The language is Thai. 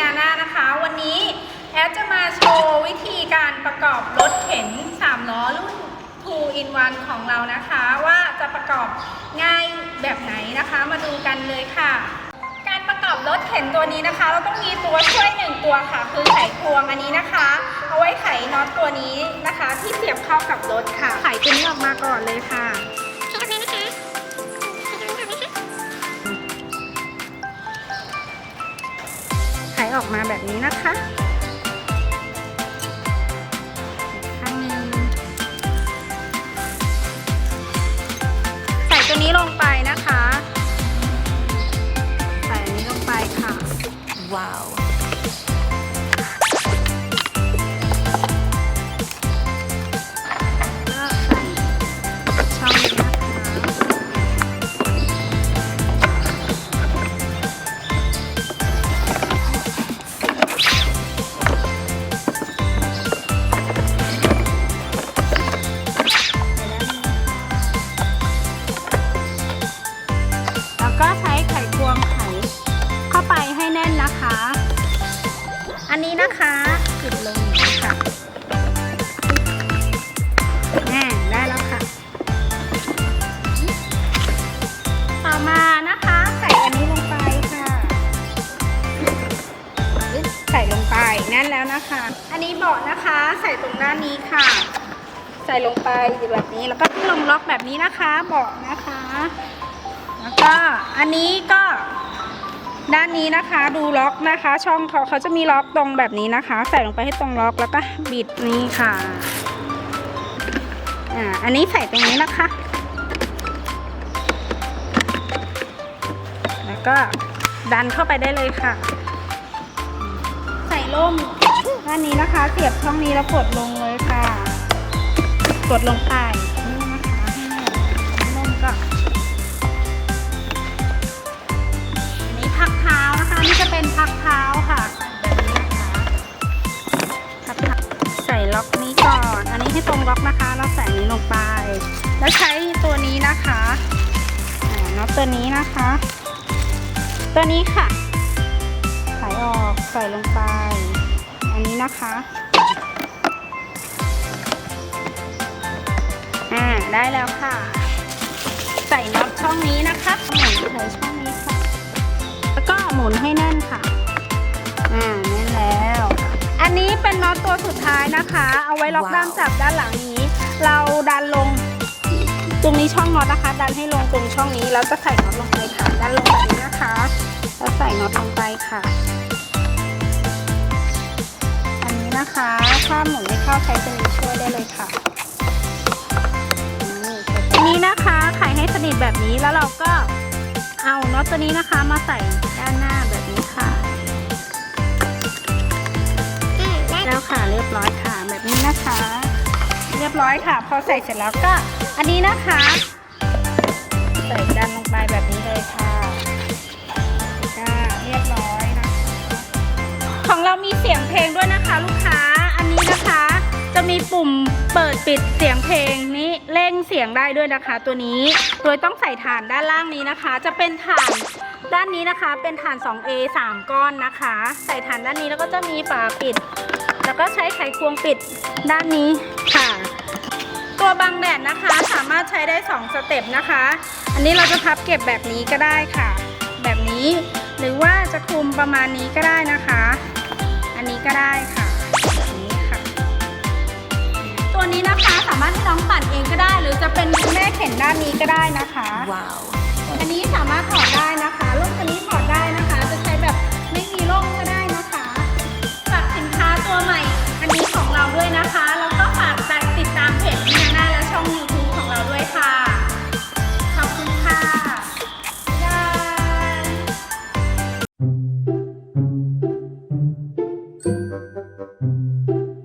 นาน่านะคะ วันนี้แอดจะมาโชว์วิธีการประกอบรถเข็น 3 ล้อรุ่น 2 in 1 ของเรานะคะ ว่าจะประกอบง่ายแบบไหนนะคะ มาดูกันเลยค่ะ การประกอบรถเข็นตัวนี้นะคะ เราต้องมีตัวช่วยหนึ่งตัวค่ะ คือไขควงอันนี้นะคะ เอาไว้ไขน็อตตัวนี้นะคะ ที่เสียบเข้ากับรถค่ะ ไขตัวนี้ออกมาก่อนเลยค่ะ ออกมาแบบนี้นะคะ นนี้นะคะปิดลงค่ะแน่ได้แล้วค่ะ ต่อมานะคะใส่อันนี้ลงไปค่ะใส่ลงไปแน่นแล้วนะคะ อันนี้เบาะนะคะ ใส่ตรงด้านนี้ค่ะ ใส่ลงไปแบบนี้แล้วก็ลงล็อกแบบนี้นะคะเบาะนะคะ แล้วก็อันนี้ก็ ด้านนี้นะคะดูล็อกนะคะ ช่องเขาเขาจะมีล็อกตรงแบบนี้นะคะ ใส่ลงไปให้ตรงล็อกแล้วก็บิดนี่ค่ะอ่าอันนี้ใส่ตรงนี้นะคะ แล้วก็ดันเข้าไปได้เลยค่ะ ใส่ล่มด้านนี้นะคะเสียบช่องนี้แล้วกดลงเลยค่ะ กดลงไปนี่นะคะให้ล่มก็ พักเท้าค่ะแบบนี้นะคะพักเท้าใส่ล็อกนี้ก่อน อันนี้ให้ตรงล็อกนะคะ เราใส่นี้ลงไป แล้วใช้ตัวนี้นะคะน็อตตัวนี้นะคะ ตัวนี้ค่ะไขออกใส่ลงไป อันนี้นะคะอ่าได้แล้วค่ะ ใส่น็อตช่องนี้นะคะหมุนใส่ช่องนี้ ค่ะแล้วก็หมุนให้แน่นค่ะ อ่าแน่นแล้ว อันนี้เป็นน็อตตัวสุดท้ายนะคะ เอาไว้ล็อกว้าวด้ามจับด้านหลังนี้ เราดันลง ตรงนี้ช่องน็อตนะคะ ดันให้ลงตรงช่องนี้แล้วจะใส่น็อตลงไปค่ะดันลงแบบนี้นะคะ แล้วใส่น็อตลงไปค่ะ อันนี้นะคะ ถ้าหมุนไม่เข้าใช้ตัวนี้ช่วยได้เลยค่ะนี่อันนี้นะคะไขให้สนิทแบบนี้แล้วเราก็ เอาน็อตตัวนี้นะคะมาใส่ด้านหน้าแบบนี้ค่ะ แล้วค่ะเรียบร้อยค่ะแบบนี้นะคะ เรียบร้อยค่ะ พอใส่เสร็จแล้วก็ อันนี้นะคะ ใส่ดันลงไปแบบนี้เลยค่ะก็เรียบร้อยนะคะของเรามีเสียงเพลงด้วยนะคะ ลูกค้า อันนี้นะคะ จะมีปุ่ม เปิดปิดเสียงเพลงนี้เร่งเสียงได้ด้วยนะคะ ตัวนี้ โดยต้องใส่ฐานด้านล่างนี้นะคะ จะเป็นฐานด้านนี้นะคะเป็นฐาน 2A 3 ก้อนนะคะ ใส่ฐานด้านนี้แล้วก็จะมีฝาปิด แล้วก็ใช้ไขควงปิดด้านนี้ค่ะ ตัวบังแดดนะคะสามารถใช้ได้ 2 สเต็ปนะคะ อันนี้เราจะพับเก็บแบบนี้ก็ได้ค่ะ แบบนี้ หรือว่าจะคลุมประมาณนี้ก็ได้นะคะ อันนี้ก็ได้ค่ะ ตัวนี้นะคะสามารถให้น้องปั่นเองก็ได้ หรือจะเป็นคุณแม่เข็นด้านนี้ก็ได้นะคะ Wow. อันนี้สามารถถอดได้นะคะ